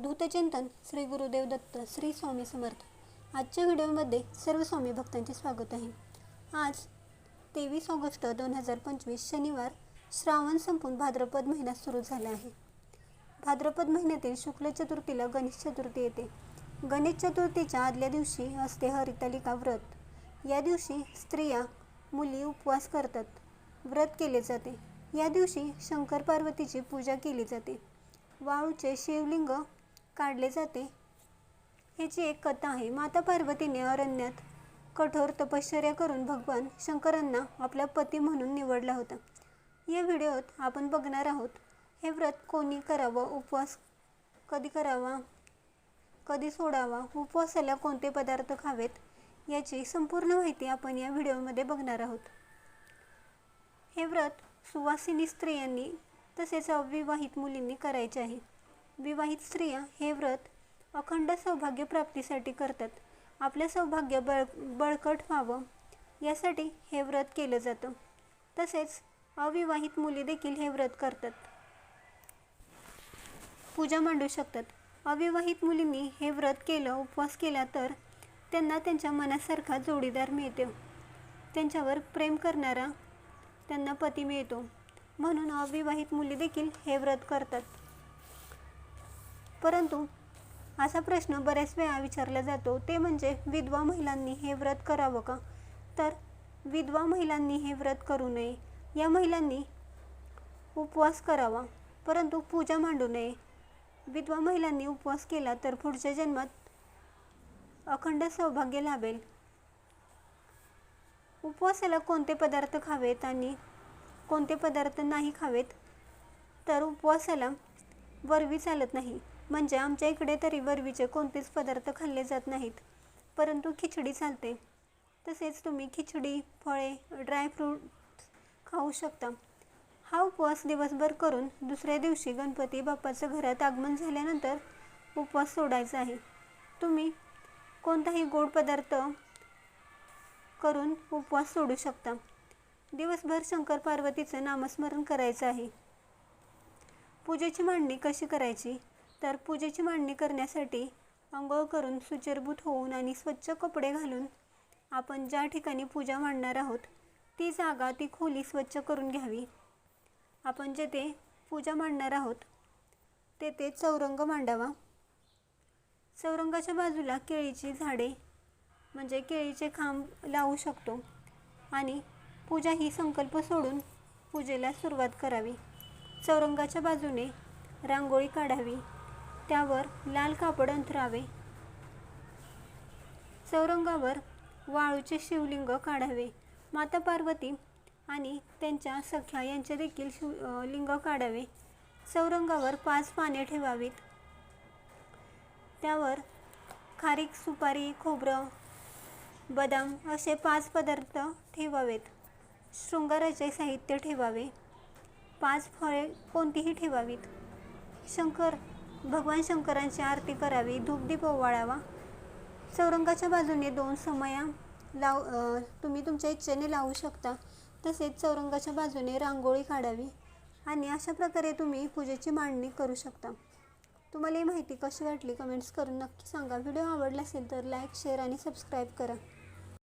अवधूत श्री गुरुदेव दत्त श्री स्वामी समर्थ. आजच्या व्हिडिओमध्ये सर्व स्वामी भक्तांचे स्वागत आहे. आज तेवीस ऑगस्ट दोन हजार पंचवीस शनिवार श्रावण संपून भाद्रपद महिना सुरू झाला आहे. भाद्रपद महिन्यातील शुक्ल चतुर्थीला गणेश चतुर्थी येते. गणेश चतुर्थीच्या आदल्या दिवशी असते हरितालिका व्रत. या दिवशी स्त्रिया मुली उपवास करतात. व्रत केले जाते. या दिवशी शंकर पार्वतीची पूजा केली जाते. वाळूचे शिवलिंग काढले जाते. ह्याची एक कथा आहे. माता पार्वतीने अरण्यात कठोर तपश्चर्या करून भगवान शंकरांना आपला पती म्हणून निवडला होता. या व्हिडिओत आपण बघणार आहोत हे व्रत कोणी करावं उपवास कधी करावा कधी सोडावा उपवासाला कोणते पदार्थ खावेत याची संपूर्ण माहिती आपण या व्हिडिओमध्ये बघणार आहोत. हे व्रत सुवासिनी स्त्रियांनी तसेच अविवाहित मुलींनी करायचे आहे. विवाहित स्त्रिया हे व्रत अखंड सौभाग्य प्राप्तीसाठी करतात. आपलं सौभाग्य बळ बळकट व्हावं यासाठी हे व्रत केलं जातं. तसेच अविवाहित मुली देखील हे व्रत करतात. पूजा मांडू शकतात. अविवाहित मुलींनी हे व्रत केलं उपवास केला तर त्यांना त्यांच्या मनासारखा जोडीदार मिळतो. त्यांच्यावर प्रेम करणारा त्यांना पती मिळतो. म्हणून अविवाहित मुली देखील हे व्रत करतात. परंतु असा प्रश्न बऱ्याच वेळा विचारला जातो ते म्हणजे विधवा महिलांनी हे व्रत करावं का? तर विधवा महिलांनी हे व्रत करू नये. या महिलांनी उपवास करावा परंतु पूजा मांडू नये. विधवा महिलांनी उपवास केला तर पुढच्या जन्मात अखंड सौभाग्य लाभेल. उपवासाला कोणते पदार्थ खावेत आणि कोणते पदार्थ नाही खावेत? तर उपवासाला वरवी चालत नाही. म्हणजे आमच्या इकडे तरी वरवीचे कोणतेच पदार्थ खाल्ले जात नाहीत. परंतु खिचडी चालते. तसेच तुम्ही खिचडी फळे ड्रायफ्रूट खाऊ शकता. हा उपवास दिवसभर करून दुसऱ्या दिवशी गणपती बाप्पाचं घरात आगमन झाल्यानंतर उपवास सोडायचा आहे. तुम्ही कोणताही गोड पदार्थ करून उपवास सोडू शकता. दिवसभर शंकर पार्वतीचं नामस्मरण करायचं आहे. पूजेची मांडणी कशी करायची? तर पूजेची मांडणी करण्यासाठी आंघोळ करून सुचरभूत होऊन आणि स्वच्छ कपडे घालून आपण ज्या ठिकाणी पूजा मांडणार आहोत ती जागा ती खोली स्वच्छ करून घ्यावी. आपण जेथे पूजा मांडणार आहोत तेथे चौरंग मांडावा. चौरंगाच्या बाजूला केळीची झाडे म्हणजे केळीचे खांब लावू शकतो आणि पूजा ही संकल्प सोडून पूजेला सुरुवात करावी. चौरंगाच्या बाजूने रांगोळी काढावी. त्यावर लाल कापड अंथरावे. चौरंगावर वाळूचे शिवलिंग काढावे. माता पार्वती आणि त्यांच्या सख्या यांचे देखील शिव लिंग काढावे. चौरंगावर पाच पाने ठेवावीत. त्यावर खारीक सुपारी खोबरं बदाम असे पाच पदार्थ ठेवावेत. शृंगाराचे साहित्य ठेवावे. पाच फळे कोणतीही ठेवावीत. शंकर भगवान शंकरांची आरती करावी धूपदीप ओवाळावा. चौरंगाच्या बाजूने दोन समया लाव तुम्ही तुमच्या इच्छेने लावू शकता. तसेच चौरंगाच्या बाजूने रांगोळी काढावी आणि अशा प्रकारे तुम्ही पूजेची मांडणी करू शकता. तुम्हाला ही माहिती कशी वाटली कमेंट्स करून नक्की सांगा. व्हिडिओ आवडला असेल तर लाईक शेअर आणि सबस्क्राईब करा.